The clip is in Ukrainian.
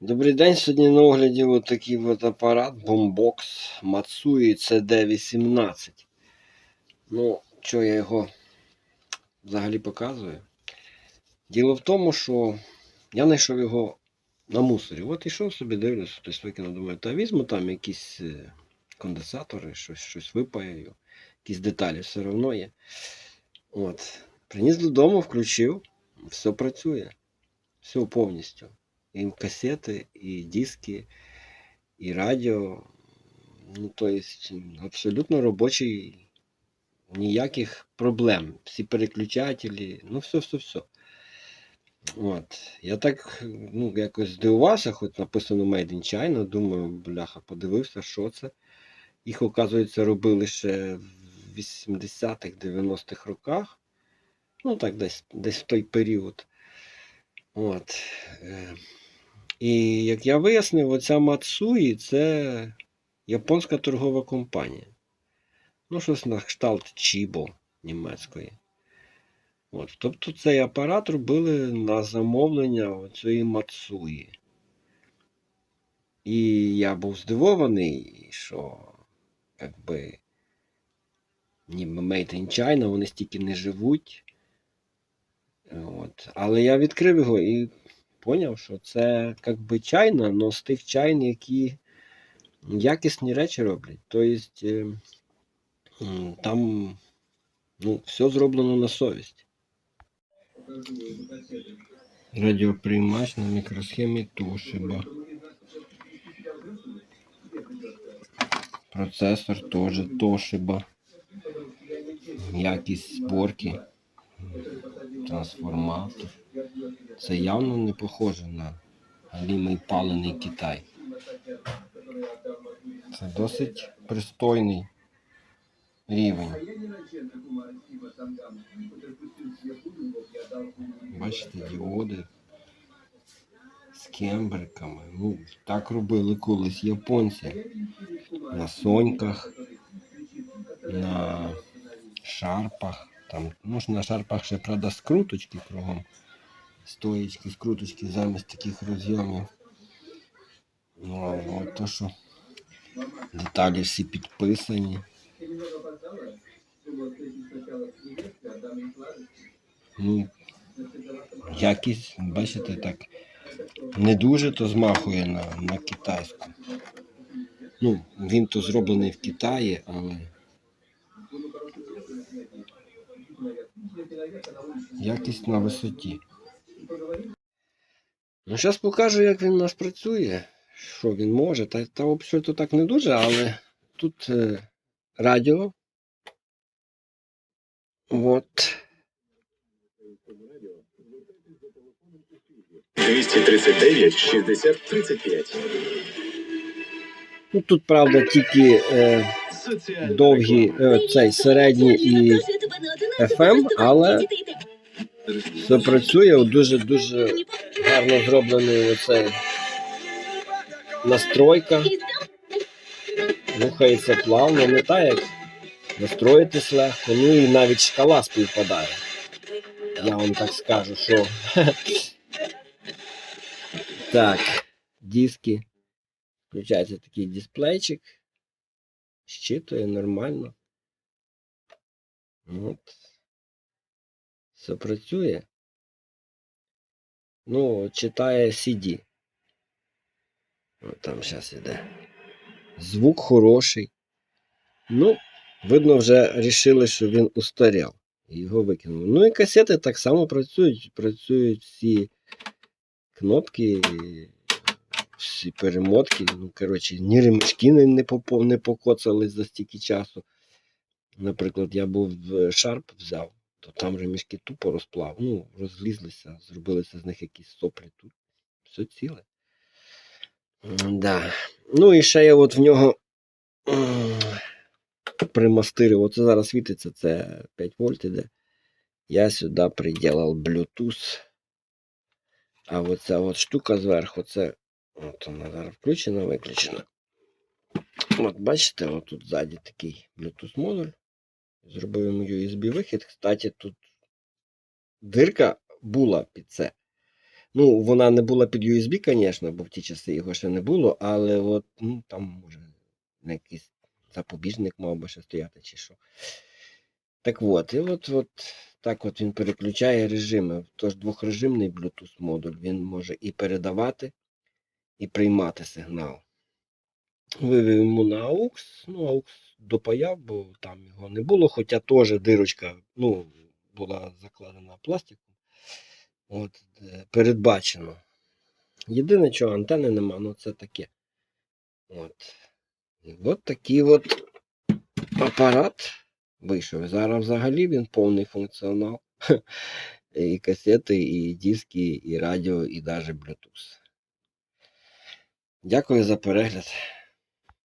Добрий день. Сьогодні на огляді от такий от апарат Boombox Matsui CD18. Ну, що я його взагалі показую? Діло в тому, що я знайшов його на мусорі. От ішов собі, дивлюсь, хтось викинув, думаю, та візьму там якісь е, конденсатори, щось, щось випаю, якісь деталі все одно є. От. Приніс додому, включив, все працює. Все повністю. І касети, і диски, і радіо. Ну, то есть, абсолютно робочий, ніяких проблем. Всі переключателі, ну все, все, все. От. Я так ну, якось здивувався, хоч написано Made in China, думаю, бляха, подивився, що це. Їх, оказується, робили ще в 80-х, 90-х роках. Ну, так, десь, десь в той період. От. І як я вияснив, оця Мацуї це японська торгова компанія. Ну, щось на кшталт Чібо німецької. От. Тобто цей апарат робили на замовлення цієї Мацуї. І я був здивований, що якби ніби Made in China, вони стільки не живуть. От. Але я відкрив його і поняв, що це як би чайна, але з тих чайн, які якісні речі роблять. Тобто е, там ну, все зроблено на совість. Радіоприймач на мікросхемі Toshiba. Процесор теж Toshiba. Якість зборки. Трансформатор. Це явно не похоже на галімий палений Китай. Це досить пристойний рівень. Бачите, діоди з кембриками. Ну, так робили колись японці. На соньках, на шарпах. Там, ну, на шарпах ще, правда, скруточки кругом. Стоїчки, скруточки замість таких розйомів. Ну, от то, що деталі всі підписані. Ну, якість, бачите, так не дуже то змахує на, на китайську. Ну, він то зроблений в Китаї, але якість на висоті. Ну, зараз покажу, як він у нас працює, що він може. Та, та взагалі так не дуже, але тут е, радіо. От. 239 60 35. Ну, тут, правда, тільки е, довгі, е, цей середній і FM, але все працює. Дуже-дуже гарно зроблений оцей настройка. Рухається плавно, не так як настроїтись легко. Ну і навіть шкала співпадає. Я вам так скажу, що. Так, диски. Включається такий дисплейчик. Щитує нормально. От. Все працює. Ну, читає CD. От там зараз іде. Звук хороший. Ну, видно, вже рішили, що він устарів. І його викинули. Ну і касети так само працюють. Працюють всі кнопки, всі перемотки. Ну, коротше, ні ремешки не, не, покоцались за стільки часу. Наприклад, я був в Sharp взяв, то там ремішки тупо розплав. Ну, розлізлися, зробилися з них якісь соплі тут. Все ціле. Да. Ну і ще я от в нього примастирив. Оце зараз світиться, це 5 вольт іде. Я сюди приділив Bluetooth. А оця от штука зверху, це от вона зараз включена, виключена. От бачите, от тут ззаді такий Bluetooth модуль. Зробив йому USB вихід. Кстати, тут дирка була під це. Ну, вона не була під USB, звісно, бо в ті часи його ще не було, але от, ну, там може на якийсь запобіжник мав би ще стояти чи що. Так от, і от, от так от він переключає режими. Тож двохрежимний Bluetooth модуль він може і передавати, і приймати сигнал. Вивів йому на AUX, ну, AUX допаяв, бо там його не було, хоча теж дирочка ну, була закладена пластиком. От, е, передбачено. Єдине, що антени нема, ну це таке. От. От такий от апарат вийшов. Зараз взагалі він повний функціонал. І касети, і диски, і радіо, і навіть Bluetooth. Дякую за перегляд.